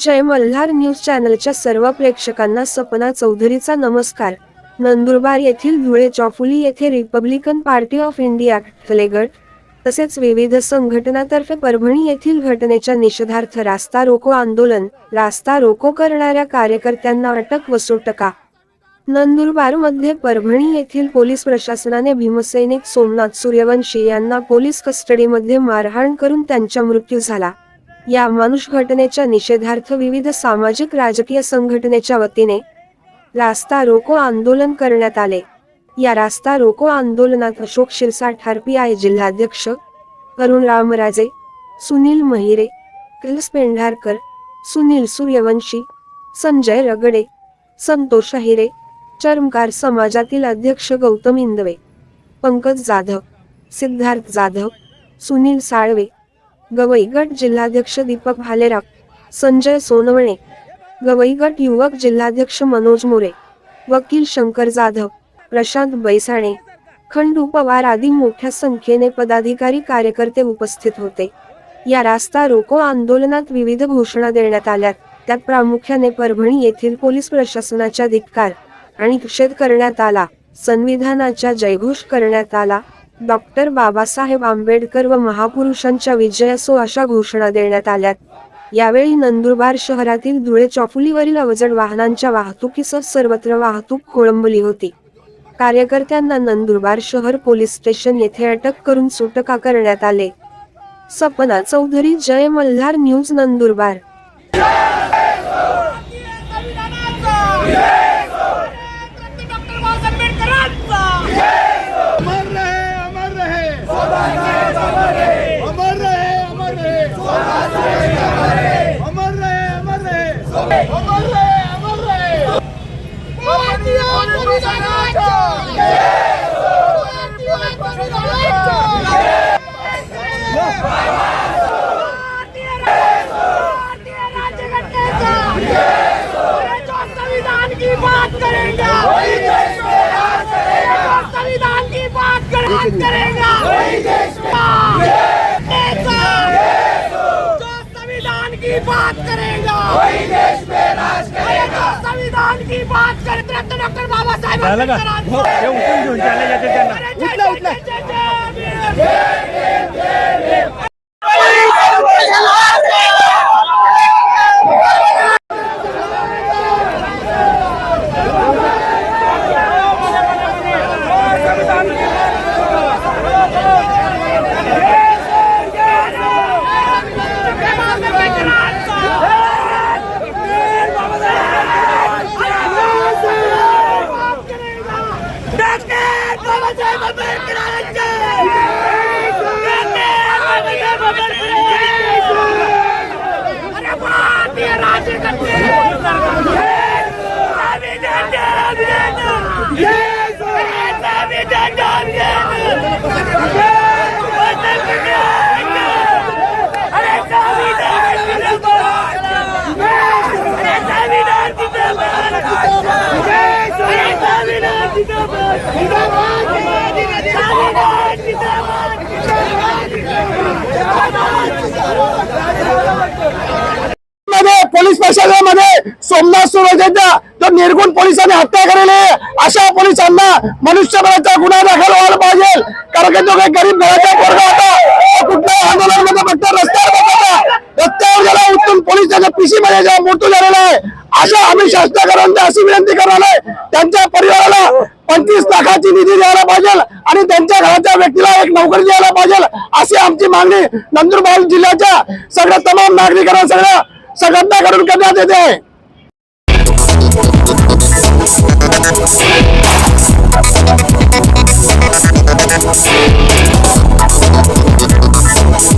जय Malhar news चॅनलच्या सर्व प्रेक्षकांना सपना चौधरीचा नमस्कार. नंदुरबार येथील धुळे चौफुली येथे रिपब्लिकन पार्टी ऑफ इंडिया खलेगड तसेच विविध संघटनातर्फे परभणी येथील घटनेच्या निषेधार्थ रास्ता रोको आंदोलन रास्ता रोको करणाऱ्या कार्यकर्त्यांना अटक व सुटका नंदुरबारमध्ये परभणी येथील पोलीस प्रशासनाने भीमसैनिक सोमनाथ सूर्यवंशी यांना पोलीस कस्टडीमध्ये मारहाण करून त्यांचा मृत्यू झाला. या मानुष घटनेच्या निषेधार्थ विविध सामाजिक राजकीय संघटनेच्या वतीने रास्ता रोको आंदोलन करण्यात आले. या रास्ता रोको आंदोलनात अशोक शिरसाट आय जिल्हाध्यक्ष अरुण रामराजे सुनील महिरे कैलास पेंढारकर सुनील सूर्यवंशी संजय रगडे संतोष अहिरे चर्मकार समाजातील अध्यक्ष गौतम इंदवे पंकज जाधव सिद्धार्थ जाधव सुनील साळवे गवईगट जिल्हाध्यक्ष दीपक भालेराव संजय सोनवणे गवईगट युवक जिल्हाध्यक्ष मनोज मोरे वकील शंकर जाधव प्रशांत बैसाणे खंडू पवार आदी मोठ्या संख्येने पदाधिकारी कार्यकर्ते उपस्थित होते. या रास्ता रोको आंदोलनात विविध घोषणा देण्यात आल्या त्यात प्रामुख्याने परभणी येथील पोलीस प्रशासनाच्या धिक्कार आणि निषेध करण्यात आला. संविधानाच्या जयघोष करण्यात आला. डॉक्टर बाबासाहेब आंबेडकर व महापुरुषांच्या विजयासो अशा घोषणा देण्यात आल्यात. यावेळी नंदुरबार शहरातील धुळे चौफुलीवरील अवजड वाहनांच्या वाहतुकीसह सर्वत्र वाहतूक खोळंबली होती. कार्यकर्त्यांना नंदुरबार शहर पोलीस स्टेशन येथे अटक करून सुटका करण्यात आले. सपना चौधरी जय मल्हार न्यूज नंदुरबार. संविधान की बात करेगा। चरित्रात डॉक्टर बाबासाहेब आंबेडकर उठून घेऊन त्यांना उठला उठला पोलीस प्रशासनामध्ये सोमनाथ सुरजेचा जो निर्गुण पोलिसांनी हत्या केलेली आहे. अशा पोलिसांना मनुष्यबळाचा गुन्हा दाखल व्हायला पाहिजे. कारण की जो काही गरीब घराचा पोरगा होता. तो कुठल्याही आंदोलनामध्ये फक्त रस्त्यावर बसला रस्त्यावर गेला उठून पोलीस त्याच्या पीसी जेव्हा मृत्यू झालेला अशा आम्ही शासनाकडून अशी विनंती करणार आहे त्यांच्या परिवाराला पंचवीस लाखाची निधी द्यायला पाहिजे आणि त्यांच्या घराच्या व्यक्तीला एक नोकरी द्यायला पाहिजे अशी आमची मागणी नंदुरबार जिल्ह्याच्या सगळ्या तमाम नागरिकांना सगळ्या सगळ्यांना करून करण्यात येते. आहे